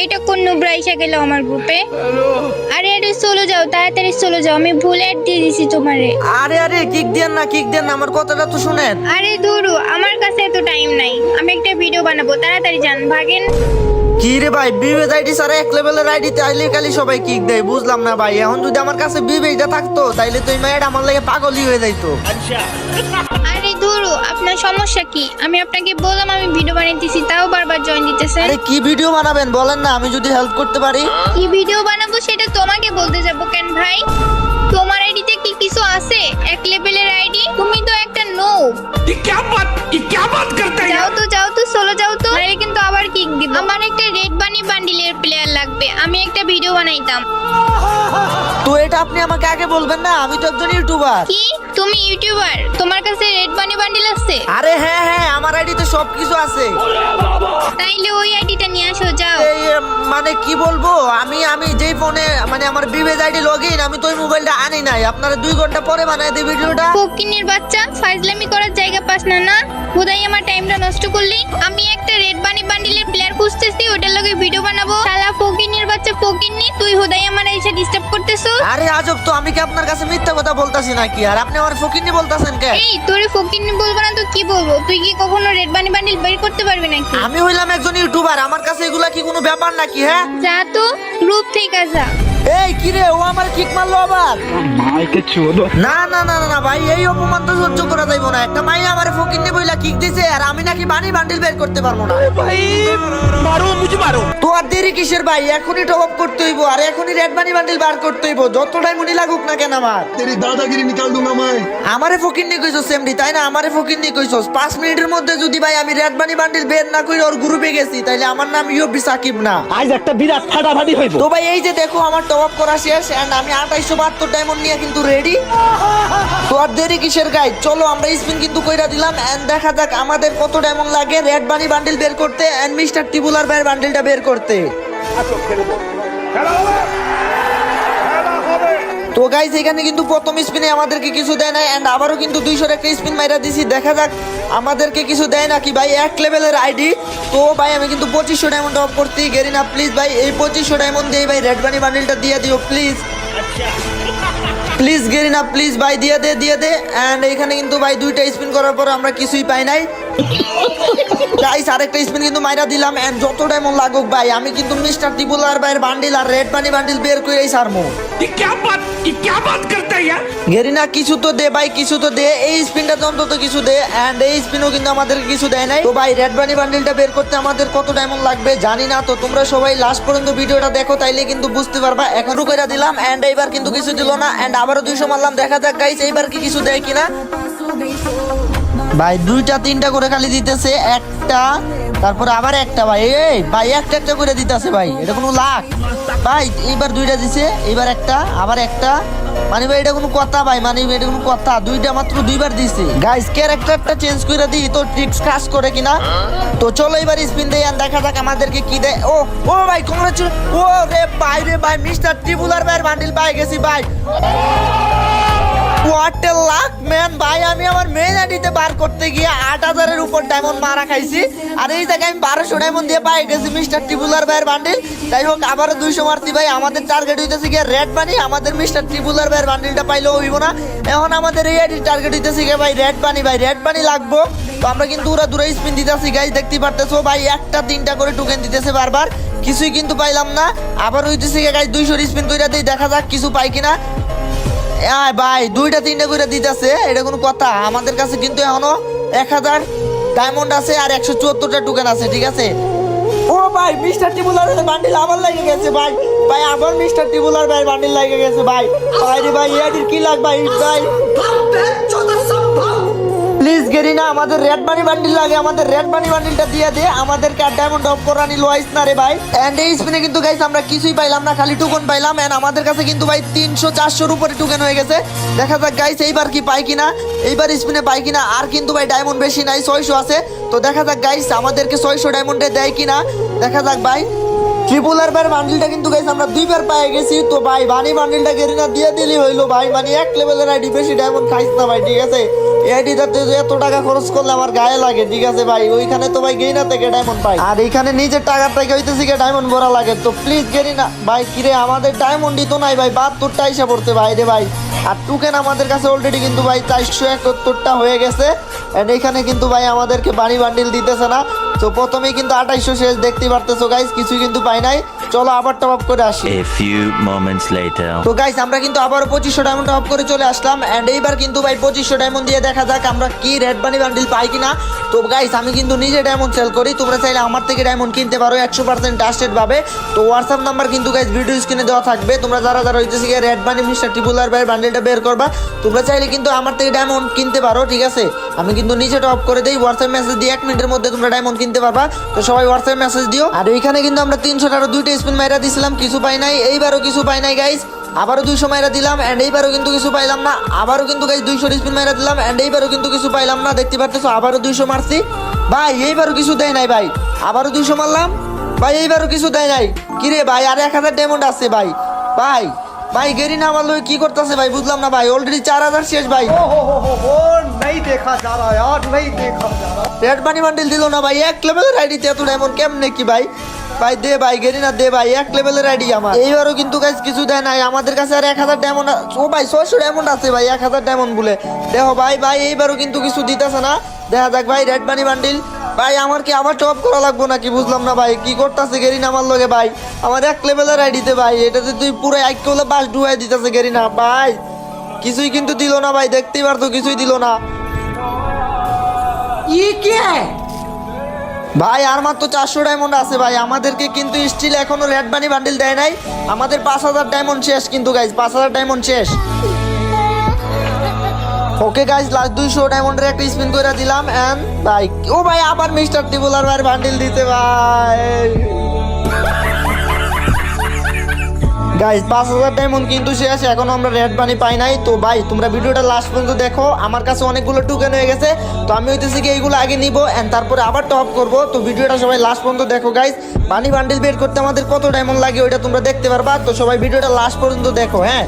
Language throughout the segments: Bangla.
এইটা কোন নুবরা এসে গেল আমার গ্রুপে আরে আরে চলে যাও তাড়াতাড়ি চলে যাও আমি ভুলে অ্যাড দিয়ে দিছি তোমারে। আরে আরে কিক দেন না কিক দেন না আমার কথাটা তো শুনেন। আরে ধরু আমার কাছে এত টাইম নাই আমি একটা ভিডিও বানাবো তাড়াতাড়ি যান ভাগেন। কি রে ভাই বিবেজ আইডি স্যার এক লেভেলের আইডিতে আইলে খালি সবাই কিক দেয় বুঝলাম না ভাই। এখন যদি আমার কাছে বিবেজটা থাকতো তাইলে তো এই মেয়েটা আমার লাগে পাগলই হয়ে যাইতো। আরে ধরু আপনার সমস্যা কি আমি আপনাকে বললাম আমি ভিডিও বানাইতেছি তাও বারবার জয়েন দিতেছেন আরে কি ভিডিও বানাবেন বলেন না আমি যদি হেল্প করতে পারি কি ভিডিও বানাবো সেটা তোমাকে বলতে যাবো কেন ভাই তোমার আইডিতে কি কিছু আছে এক লেভেলের আইডি তুমি তো একটা নো ये क्या बात ये क्या बात करता লাগবে আমি একটা ভিডিও বানাইতাম। তো এটা আপনি আমাকে আগে বলবেন না আমি তো একজন ইউটিউবার। কি? তুমি ইউটিউবার? তোমার কাছে রেড বানি বান্ডিল আছে? আরে হ্যাঁ হ্যাঁ আমার আইডিতে সবকিছু আছে। মানে কি বলব? আমি আমি যেই ফোনে মানে আমার বিবেজ আইডি লগ ইন আমি তো ওই মোবাইলটা আনি নাই। আপনারা দুই ঘণ্টা পরে বানাই দিই ভিডিওটা। ফকিনের বাচ্চা ফাইজলামি করার জায়গা পাস না না? বোধহয় আমার টাইমটা নষ্ট করলি। আমি একটা রেড বানি বান্ডিলের প্লেয়ার খুঁজতেছি ওটার লগে ভিডিও বানাবো। শালা ফকিনের বাচ্চা ফকিননি তুই হুদাই আমার এসে ডিস্টার্ব করতেছো? আরে আজব তো আমি কি আপনার কাছে মিথ্যা কথা বলতাছি নাকি? আর আপনি আমার ফকিনি বলতাছেন কে? এই তোরে ফকিননি বলব না তো কি বলব? তুই কি কখনো রেড বানি বান্ডিল বের করতে পারবি নাকি? আমি হইলাম একজন ইউটিউবার আমার কাছে এগুলা কি কোনো ব্যাপার নাকি হ্যাঁ? যা তো গ্রুপ থেকে যা এই কি রে ও আমার কিক মারলো আবার। মাইকে চোদো না না না না ভাই এই অপমান তো সহ্য করা যাইবো না। একটা মাই আমার ফকির নে বইলা কিক দিছে আর আমি নাকি বানি বান্ডিল বের করতে পারব না। ভাই মারো মুজি মারো। তো আর দেরি কিসের ভাই? এখনি টপ আপ করতে হইবো আর এখনি রেড বানি বান্ডিল বার করতে হইবো। যতটাই মনি লাগুক না কেন আমার। তেরি দাদাগিরি নিকাল দুম না মাই আমারে ফকির নে কইছস সেমডি তাই না? আমারে ফকির নে কইছস। 5 মিনিটের মধ্যে যদি ভাই আমি রেড বানি বান্ডিল বের না কই ওর গ্রুপে গেছি তাইলে আমার নাম ইউবি সাকিব না। আজ একটা বিরাট ফাটাফাটি হইবো। তো ভাই এই যে দেখো আমার টপ আপ করা শেষ এন্ড আমি 2872 ডায়মন্ড নিয়ে কিন্তু রেডি তো আর দেরি কিসের গাই চলো, আমরা স্পিন কিন্তু কইরা দিলাম এন্ড দেখা যাক আমাদের কত ডায়মন্ড লাগে। রেড বানি বান্ডিল বের করতে এন্ড মিস্টার টিবুলার ভাইয়ের বান্ডিলটা বের করতে। তো গাইজ এখানে কিন্তু প্রথম স্পিনে আমাদেরকে কিছু দেয় না এন্ড আবারও কিন্তু দুইশোর একটা স্পিন মাইরা দিছি। দেখা যাক আমাদেরকে কিছু দেয় নাকি ভাই, এক লেভেলের আইডি তো ভাই, আমি কিন্তু পঁচিশশো ডায়মন্ড অফ করতে গেরি না প্লিজ ভাই, এই পঁচিশশো ডায়মন্ড দিয়ে ভাই রেড বানি বান্ডিলটা দিয়ে দিও প্লিজ গেরি না প্লিজ ভাই, দিয়ে দে দিয়ে দে। অ্যান্ড এখানে কিন্তু ভাই দুইটা স্পিন করার পর আমরা কিছুই পাই নাই। গাইস আরেকটা স্পিন কিন্তু মাইরা দিলাম এন্ড যতটা এমন লাগুক ভাই আমি কিন্তু মিস্টার ত্রিপুলার ভাইয়ের বান্ডিল আর রেড বানি বান্ডিল বের করে সারমু গেরিনা কিছু তো দে ভাই কিছু তো দে এই স্পিনটা অন্তত কিছু দে এন্ড এই স্পিনও কিন্তু আমাদের কিছু দেয় নাই। তো ভাই রেড বানি বান্ডিলটা বের করতে আমাদের কত ডায়মন্ড লাগবে জানি না তো তোমরা সবাই লাস্ট পর্যন্ত ভিডিওটা দেখো তাইলে কিন্তু বুঝতে পারবা। এখন রুকাইরা দিলাম এন্ড এইবার কিন্তু কিছু দিল না এন্ড আবারও দুইশো মারলাম। দেখা যাক গাইস এইবার কি কিছু দেয় কিনা। ভাই, দুইটা, তিনটা করে খালি দিতেছে, একটা, তারপরে আবার একটা ভাই। এই ভাই, একটা একটা করে দিতেছে ভাই, এটা কোনো লাখ। ভাই, এইবার দুইটা দিছে, এইবার একটা, আবার একটা। মানে ভাই, এটা কোনো কথা ভাই মানে এটা কোনো কথা। দুইটা মাত্র দুইবার দিছে। গাইস ক্যারেক্টারটা চেঞ্জ করে দিই, তো ট্রিক্স কাজ করে কিনা। তো চলো এবার স্পিন দেই আর দেখা যাক আমাদেরকে কি দেয়। ও ও ভাই কংগ্রেচুল ও রে ভাই রে ভাই মিস্টার ট্রিপুলার ভাইয়ের বান্ডিল পাই গেছি ভাই। হোয়াট লাক ম্যান ভাই, আমি আমার মেন আইডিতে বার করতে গিয়ে আট হাজারের উপর ডায়মন্ড মারা খাইছি। আর এই জায়গায় আমি বারোশো ডায়মন্ড দিয়ে পাই। গেছি মিস্টার টিপুলার ভাইয়ের বান্ডিল যাই হোক, আবারও দুইশো মারতি ভাই। আমাদের টার্গেট হইতেছে গিয়ে রেড বানি আমাদের মিস্টার টিপুলার ভাইয়ের বান্ডিলটা পাইলেও হইব না। এখন আমাদের এই আইডির টার্গেট হইতেছে গিয়ে ভাই রেড বানি ভাই রেড বানি লাগবো। তো আমরা কিন্তু ওরা দূরে স্পিন দিতেছি গাইজ দেখতে পারতেছো। ভাই, একটা, তিনটা করে টোকেন দিতেছে বারবার। কিছুই কিন্তু পাইলাম না। আবার হইতেছে গাইজ দুইশো স্পিন কইরা দিই। দেখা যাক কিছু পাই কিনা। ভাই, দুইটা তিনটা করে দিতেছে, এটা কোনো কথা। আমাদের কাছে কিন্তু এখনও এক হাজার ডায়মন্ড আছে আর একশো চুয়াত্তরটা টোকেন আছে, ঠিক আছে? ও ভাই মিস্টার টিবুলার বান্ডিল আবার লাগে গেছে, ভাই। ভাই, আবার মিস্টার টিবুলার ভাই বান্ডিল লাগে গেছে, ভাই। ভাই রে ভাই ইয়াদির কি লাগ ভাই ভাই? প্লিজ গেরিনা আমাদের রেড মানি বান্ডিল লাগে, আমাদের রেড মানি বান্ডিলটা দিয়ে দে, আমাদেরকে আর ডায়মন্ড অফ করা নিল লোয়াইস না রে ভাই। এন্ড এই স্পিনে কিন্তু গাইস আমরা কিছুই পাইলাম না, খালি টুকন পাইলাম এন্ড আমাদের কাছে কিন্তু ভাই তিনশো চারশোর উপরে টুকেন হয়ে গেছে। দেখা যাক গাইস এইবার কি পাই কিনা, এইবার স্পিনে পাই কিনা, আর কিন্তু ভাই ডায়মন্ড বেশি নাই, ছয়শো আছে। তো দেখা যাক গাইস আমাদেরকে ছয়শো ডায়মন্ডে দেয় কিনা। দেখা যাক ভাই। ট্রিপল আর বান্ডিলটা কিন্তু গাইস আমরা দুইবার পেয়ে গেছি। তো ভাই বানি বান্ডিলটা গেরিনা দিয়ে দিলি হইল ভাই। মানে এক লেভেলের আইডি বেশি ডায়মন্ড খাইছ না ভাই, ঠিক আছে? এত টাকা খরচ করলে আমার গায়ে লাগে, ঠিক আছে ভাই? ওইখানে তো ভাই গেইনা থেকে ডায়মন্ড পাই। আর এখানে নিজের টাকা হইতেছি কি ডায়মন্ড ভরা লাগে। তো প্লিজ গেরিনা ভাই, কিরে, আমাদের ডায়মন্ডই তো নাই ভাই, বাহাত্তরটা এসে পড়তে ভাই রে ভাই। আর টুকেন আমাদের কাছে অলরেডি কিন্তু ভাই চারশো একাত্তরটা হয়ে গেছে। এন্ড এখানে কিন্তু ভাই আমাদেরকে বানি বান্ডিল দিতেছে না। তো প্রথমেই কিন্তু আঠাইশো শেষ দেখতে পারতেছো গাইস কিছুই কিন্তু পাই নাই। চলো আবার টপ আপ করে আসি। A few moments later. তো গাইস আমরা কিন্তু আবার পঁচিশশো ডায়মন্ড টপ করে চলে আসলাম। এন্ড এইবার কিন্তু ভাই পঁচিশশো ডায়মন্ড দিয়ে দেখা যাক আমরা কি রেড বানি বান্ডিল পাই কিনা। তো গাইস আমি কিন্তু নিজে ডায়মন্ড সেল করি। তোমরা চাইলে আমার থেকে ডায়মন্ড কিনতে পারো একশো পার্সেন্ট ট্রাস্টেড ভাবে। তো হোয়াটসঅ্যাপ নাম্বার কিন্তু গাইস ভিডিও স্ক্রিনে দেওয়া থাকবে। তোমরা যারা যারা হইতেছে রেড বানি মিস্টার টিপুলার ভাই বান্ডিলটা বের করবা তোমরা চাইলে কিন্তু আমার থেকে ডায়মন্ড কিনতে পারো ঠিক আছে? আমি কিন্তু নিজে টপ করে দিই হোয়াটসঅ্যাপ মেসেজ দিয়ে এক মিনিটের মধ্যে তোমরা ডায়মন্ড কিনতে পারবা। তো সবাই হোয়াটসঅ্যাপ মেসেজ দিও। আর ওইখানে কিন্তু আমরা তিনশো টাকা দুইটা স্পিন মাইরা দিছিলাম কিছু পাই নাই এইবারও কিছু পাই নাই গাইস আবারও দুইশো মাইরা দিলাম অ্যান্ড এইবারও কিন্তু কিছু পাইলাম না। আবারও কিন্তু গাইস দুইশো স্পিন মাইরা দিলাম অ্যান্ড এইবারও কিন্তু কিছু পাইলাম না দেখতে পারতেছো? আবারও দুইশো মারছি। ভাই এইবারও কিছু দেয় নাই ভাই। আবারও দুইশো মারলাম। ভাই এইবারও কিছু দেয় নাই। কিরে ভাই আর এক হাজার ডেমন্ড আছে ভাই। ভাই ভাই গেরি না আমার কি করতেছে ভাই? বুঝলাম না ভাই। অলরেডি চার হাজার শেষ ভাই। রেড মানি বান্ডিল দিল না ভাই। এক লেভেলের আইডিতে এত এমন কেমনে কি ভাই? ভাই, দে ভাই, গেরি না, দে ভাই, এক লেভেলের আইডি আমার। এইবারও কিন্তু গাইজ কিছু দেয় নাই। আমাদের কাছে আর এক হাজার ডায়মন্ড ও ভাই, ছয়শো ডায়মন্ড আছে ভাই, এক হাজার ডায়মন্ড বলে। দেখো ভাই ভাই, এইবারও কিন্তু কিছু দিতেছে না। দেখা যাক ভাই রেড বানি বান্ডিল ভাই, আমার কি আবার টপ করা লাগবো নাকি? বুঝলাম না ভাই, কি করতেছে গেরিনা আমার লগে ভাই? আমার এক লেভেলের আইডিতে ভাই এটাতে তুই পুরো এক কেবলে বাস ডুবাই দিতেছে গেরিনা ভাই। কিছুই কিন্তু দিল না ভাই, দেখতেই পারতো কিছুই দিল না। ই কে? ভাই, আর মাত্র চারশো ডায়মন্ড আছে ভাই। আমাদেরকে কিন্তু স্টিল এখনও রেড বানি বান্ডিল দেয় নাই। আমাদের পাঁচ হাজার ডায়মন্ড শেষ কিন্তু গাইজ পাঁচ হাজার ডায়মন্ড শেষ। ওকে গাইজ লাস্ট দুইশো ডায়মন্ডের একটা স্পিন করে দিলাম। অ্যান্ড ভাই, ও ভাই, আবার মিস্টার টিবুলার ভাই বান্ডিল দিতে, ভাই। গাইজ পাঁচ হাজার ডায়মন্ড কিন্তু শেষ এখন আমরা রেড বানি পাই নাই। তো ভাই, তোমরা ভিডিওটা লাস্ট পর্যন্ত দেখো, আমার কাছে অনেকগুলো টুকেন হয়ে গেছে। তো আমি হইতেছি কি এইগুলো আগে নিব অ্যান্ড তারপরে আবার টপ করব। তো ভিডিওটা সবাই লাস্ট পর্যন্ত দেখো গাইজ বানি বান্ডিল বের করতে আমাদের কত ডায়মন্ড লাগে, ওইটা তোমরা দেখতে পারবা। তো সবাই ভিডিওটা লাস্ট পর্যন্ত দেখো হ্যাঁ?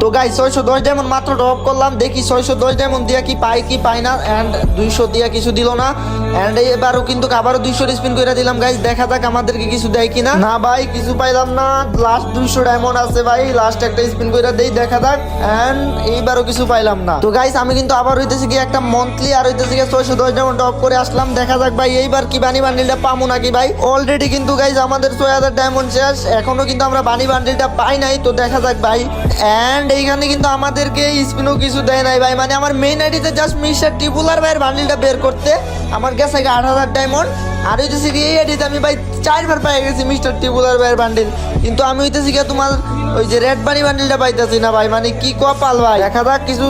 তো গাই ছয়শো দশ ডায়মন্ড মাত্র ড্রপ করলাম। দেখি ছয়শো দশ ডায়মন্ড দিয়া কি পাই কি পাই না। অ্যান্ড দুইশো দিয়া কিছু দিল না। অ্যান্ড এবারও কিন্তু আবারও দুইশো স্পিন করে দিলাম গাইজ দেখা যাক আমাদেরকে কিছু দেয় কিনা। না না ভাই, কিছু পাইলাম না। লাস্ট দুইশো ডায়মন্ড আছে ভাই। লাস্ট একটা স্পিন করে দেই, দেখা যাক। অ্যান্ড এইবারও কিছু পাইলাম না। তো গাইজ আমি কিন্তু আবার হইতেছি গিয়ে একটা মন্থলি আর হইতেছি কি ছয়শো দশ ডায়মন্ড ড্রপ করে আসলাম। দেখা যাক ভাই, এইবার কি বানি বান্ডিলটা পামু নাকি ভাই? অলরেডি কিন্তু গাইজ আমাদের ছয় হাজার ডায়মন্ড শেষ। এখনও কিন্তু আমরা বানি বান্ডিলটা পাই নাই। তো দেখা যাক ভাই। অ্যান্ড এইখানে কিন্তু আমাদেরকে স্পিনও কিছু দেয় নাই ভাই। মানে আমার মেইন আইডিতে জাস্ট মিস্টার টিপুলার ভাইয়ের বান্ডিলটা বের করতে। আমার গেছে আট হাজার ডায়মন্ড আর হইতেছি কি এই আইডিতে আমি ভাই চারবার পাই গেছি মিস্টার টিপুলার ভাইয়ের বান্ডিল কিন্তু আমি হইতেছি কি তোমার ওই যে রেড বানি বান্ডিলটা পাইতেছি না ভাই মানে কি কপাল ভাই। দেখা যাক কিছু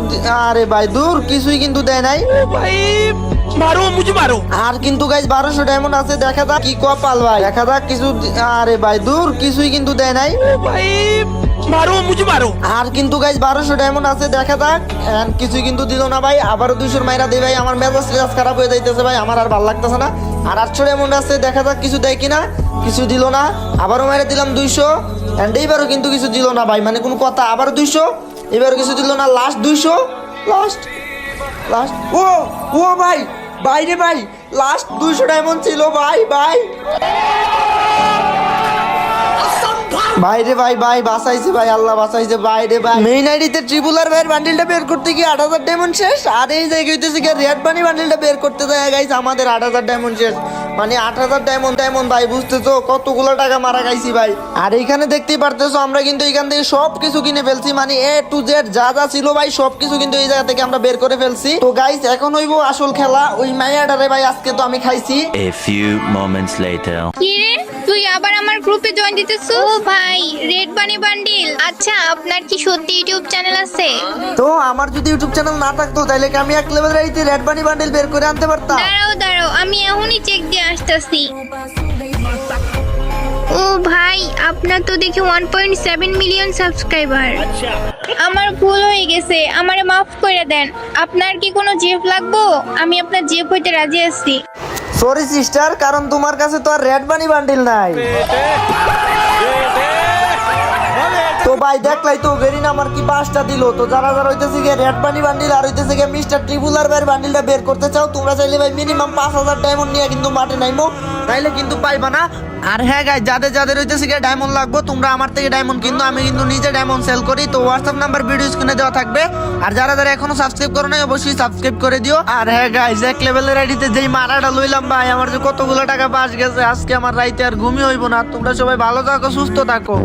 আরে ভাই দূর কিছুই কিন্তু দেয় নাই। ভাই মারো মুঝে মারো। আর কিন্তু গাইস বারোশো ডায়মন্ড আছে দেখা যাক কি কপাল ভাই। দেখা যাক কিছু আরে ভাই দূর কিছুই কিন্তু দেয় নাই। ভাই মারো মুঝে মারো। আর কিন্তু গাইস বারোশো ডায়মন্ড আছে দেখা যাক। কিছুই কিন্তু দিল না ভাই আবার দুইশোর মাইরা দে ভাই আমার মেজাজ খারাপ হয়ে যাইতেছে ভাই আমার আর ভালো লাগতেছে না। আর আটশো এমন আছে, দেখা যাক কিছু দেয় কিনা, কিছু দিল না। আবারও মেরে দিলাম দুইশো। অ্যান্ড এইবারও কিন্তু কিছু দিল না ভাই মানে কোনো কথা। আবার দুইশো এবারও কিছু দিল না লাস্ট দুইশো লাস্ট লাস্ট ও ও ভাই বাইরে ভাই লাস্ট দুইশো ডায়মন্ড ছিল, ভাই ভাই। বাইরে ভাই ভাই, বাঁচাইছে ভাই, আল্লাহ বাঁচাইছে বাইরে ভাই। মেইন আইডিতে ট্রিপুলার ভাইয়ের বান্ডিলটা বের করতে গিয়ে আট হাজার ডায়মন্ড শেষ, আর এই জায়গায় হইতেছে গিয়ে রেড বানি বান্ডিলটা বের করতে দেয় গাইছে আমাদের আট হাজার ডায়মন্ড শেষ। মানে আট হাজার ডায়মন্ড ডায়মন্ড ভাই বুঝতেছো? কতগুলো টাকা মারা খাইছি ভাই। আর এইখানে দেখতেই পারতেছো আমরা কিন্তু এখান থেকে সব কিছু কিনে ফেলছি মানে এ টু জেড যা যা ছিল ভাই সব কিছু কিন্তু এই জায়গা থেকে আমরা বের করে ফেলছি। তো গাইস এখন হইব আসল খেলা ওই মাইয়াডারে ভাই আজকে তো আমি খাইছি। A few moments later. কি রে? তুই আবার আমার গ্রুপে জয়েন দিতেছ ও ভাই রেড বানি বান্ডিল আচ্ছা আপনার কি সত্যি ইউটিউব চ্যানেল আছে? তো আমার যদি ইউটিউব চ্যানেল না থাকতো তাহলে কি আমি এক লেভেল রাইতে রেড বানি বান্ডিল বের করে আনতে পারতাম? দাঁড়াও দাঁড়াও আমি এখনই চেক দিয়ে আসতেছি। ও ভাই আপনার তো দেখি one point seven million subscriber আমার ভুল হয়ে গেছে আমারে মাফ করে দেন। আপনার কি কোনো জেফ লাগবো? আমি আপনার জেফ হইতে রাজি আছি। সরি সিস্টার কারণ তোমার কাছে তো আর রেড বানি বান্ডিল নাই। ভাই, দেখলাই তো গেরিন আমার কি পাঁচটা দিল। তো যারা যারা হইতেছে গিয়ে রেড বানি বান্ডিল আর হইতেছে গিয়ে মিস্টার ট্রিপুলার ভাইয়ের বান্ডিলটা বের করতে চাও, তোমরা চাইলে ভাই মিনিমাম পাঁচ হাজার ডায়মন্ড নিয়ে কিন্তু মাঠে নাইমো। তাইলে কিন্তু পাইবা না। আর হ্যাঁ গাই যাদের যাদের হইতেছে গিয়ে ডায়মন্ড লাগবো, তোমরা আমার থেকে ডায়মন্ড কিন্তু আমি কিন্তু নিজে ডায়মন্ড সেল করি। তো হোয়াটসঅ্যাপ নাম্বার ভিডিও স্ক্রিনে দেওয়া থাকবে। আর যারা যারা এখনও সাবস্ক্রাইব করো নাই, অবশ্যই সাবস্ক্রাইব করে দিও। আর হ্যাঁ গাইজ এক লেভেলের আইডিতে যেই মারাটা লইলাম ভাই, আমার যে কতগুলো টাকা পাস গেছে, আজকে আমার রাইতে আর ঘুমই হইব না। তোমরা সবাই ভালো থাকো, সুস্থ থাকো।